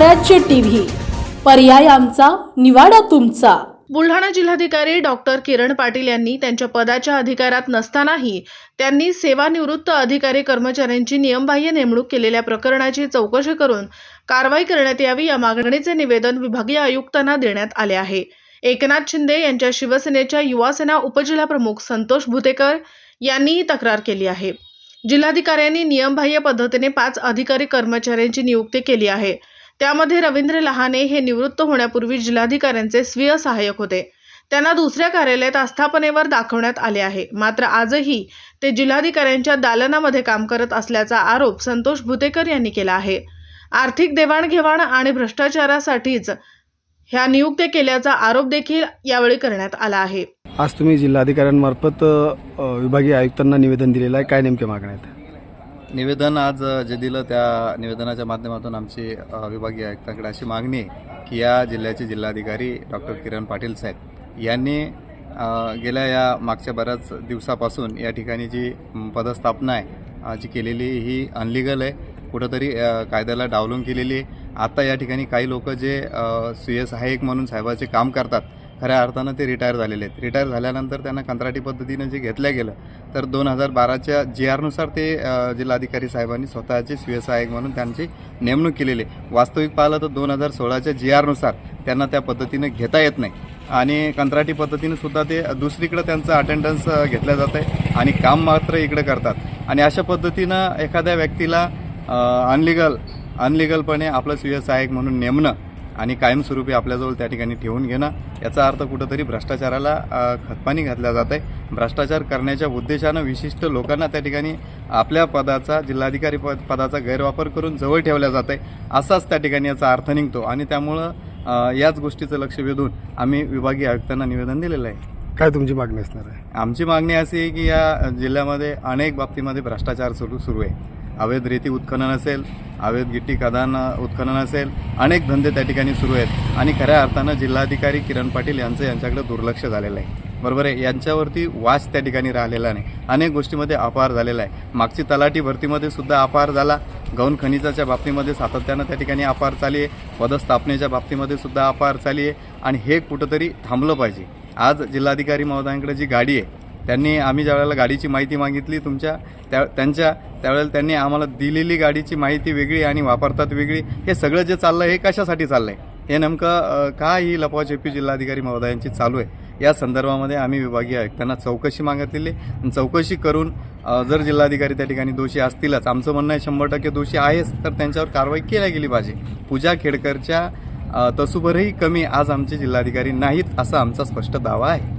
स्वराज्य टीव्ही. पर्याय आमचा निवाडा तुमचा. बुलढाणा जिल्हाधिकारी डॉक्टर किरण पाटील यांनी त्यांच्या पदाच्या अधिकारात नसतानाही त्यांनी सेवानिवृत्त अधिकारी कर्मचाऱ्यांची नियमबाह्य नेमणूक केलेल्या प्रकरणाची चौकशी करून कारवाई करण्यात यावी या मागणीचे निवेदन विभागीय आयुक्तांना देण्यात आले आहे. एकनाथ शिंदे यांच्या शिवसेनेच्या युवासेना उपजिल्हाप्रमुख संतोष भुतेकर यांनी ही तक्रार केली आहे. जिल्हाधिकाऱ्यांनी नियमबाह्य पद्धतीने पाच अधिकारी कर्मचाऱ्यांची नियुक्ती केली आहे. त्यामध्ये रवींद्र लहाने हे निवृत्त होण्यापूर्वी जिल्हाधिकाऱ्यांचे स्वीय सहाय्यक होते. त्यांना दुसऱ्या कार्यालयात आस्थापनेवर दाखवण्यात आले आहे. मात्र आजही ते जिल्हाधिकाऱ्यांच्या दालनामध्ये काम करत असल्याचा आरोप संतोष भुतेकर यांनी केला आहे. आर्थिक देवाणघेवाण आणि भ्रष्टाचारासाठीच ह्या नियुक्त्या केल्याचा आरोप देखील यावेळी करण्यात आला आहे. आज तुम्ही जिल्हाधिकाऱ्यांमार्फत विभागीय आयुक्तांना निवेदन दिलेलं आहे. काय नेमक्या मागण्या आहेत? निवेदन आज जे दिलं त्या निवेदनाच्या माध्यमातून आमची विभागीय आयुक्तांकडे अशी मागणी आहे की या जिल्ह्याचे जिल्हाधिकारी डॉक्टर किरण पाटील साहेब यांनी गेल्या या मागच्या बऱ्याच दिवसापासून या ठिकाणी जी पदस्थापना आहे जी केलेली ही अनलिगल आहे. कुठंतरी कायद्याला डावलून केलेली आहे. आता या ठिकाणी काही लोक जे अ, म्हणून साहेबाचे काम करतात खऱ्या अर्थानं ते रिटायर झालेले आहेत. रिटायर झाल्यानंतर त्यांना कंत्राटी पद्धतीनं जे घेतलं गेलं तर दोन हजार बाराच्या जी आरनुसार ते जिल्हाधिकारी साहेबांनी स्वतःचे स्वीय सहाय्यक म्हणून त्यांची नेमणूक केलेली आहे. वास्तविक पाहिलं तर दोन हजार सोळाच्या जी आरनुसार त्यांना त्या पद्धतीनं घेता येत नाही. आणि कंत्राटी पद्धतीनं सुद्धा ते दुसरीकडं त्यांचं अटेंडन्स घेतलं जातं आहे आणि काम मात्र इकडं करतात. आणि अशा पद्धतीनं एखाद्या व्यक्तीला अनलिगल अनलिगलपणे आपलं स्वीय सहाय्यक म्हणून नेमणं आणि कायमस्वरूपी आपल्याजवळ त्या ठिकाणी ठेवून घेणं याचा अर्थ कुठंतरी भ्रष्टाचाराला खतपाणी घातल्या जात आहे. भ्रष्टाचार करण्याच्या उद्देशानं विशिष्ट लोकांना त्या ठिकाणी आपल्या पदाचा जिल्हाधिकारी पद पदाचा गैरवापर करून जवळ ठेवल्या जात आहे. असाच त्या ठिकाणी याचा अर्थ निघतो आणि त्यामुळं याच गोष्टीचं लक्ष वेधून आम्ही विभागीय आयुक्तांना निवेदन दिलेलं आहे. काय तुमची मागणी असणार आहे? आमची मागणी अशी आहे की या जिल्ह्यामध्ये अनेक बाबतीमध्ये भ्रष्टाचार सुरू सुरू आहे. अवैध रेती उत्खनन असेल अवैध गिट्टी खदान उत्खनन असेल अनेक धंदे त्या ठिकाणी सुरू आहेत. आणि खऱ्या अर्थानं जिल्हाधिकारी किरण पाटील यांचं यांच्याकडे दुर्लक्ष झालेलं आहे. बरोबर आहे यांच्यावरती वास त्या ठिकाणी राहिलेला नाही. अनेक गोष्टीमध्ये अपहार झालेला आहे. मागची तलाठी भरतीमध्ये सुद्धा अपहार झाला. गौण खनिजाच्या बाबतीमध्ये सातत्यानं त्या ठिकाणी अपहार चाली आहे. पदस्थापनेच्या बाबतीमध्ये सुद्धा अपहार चाली आहे. आणि हे कुठंतरी थांबलं पाहिजे. आज जिल्हाधिकारी महोदयांकडे जी गाडी आहे त्यांनी आम्ही ज्यावेळेला गाडीची माहिती मागितली तुमच्या त्या त्यांच्या त्यावेळेला त्यांनी आम्हाला दिलेली गाडीची माहिती वेगळी आणि वापरतात वेगळी. हे सगळं जे चाललं हे कशासाठी चाललं आहे हे नेमकं का ही लपवाछपी जिल्हाधिकारी महोदयांची चालू आहे? या संदर्भामध्ये आम्ही विभागीय आयुक्तांना चौकशी मागितलेली आणि चौकशी करून जर जिल्हाधिकारी त्या ठिकाणी दोषी असतीलच आमचं म्हणणं आहे शंभर टक्के दोषी आहेच तर त्यांच्यावर कारवाई केली गेली पाहिजे. पूजा खेडकरच्या तसुभरही कमी आज आमचे जिल्हाधिकारी नाहीत असा आमचा स्पष्ट दावा आहे.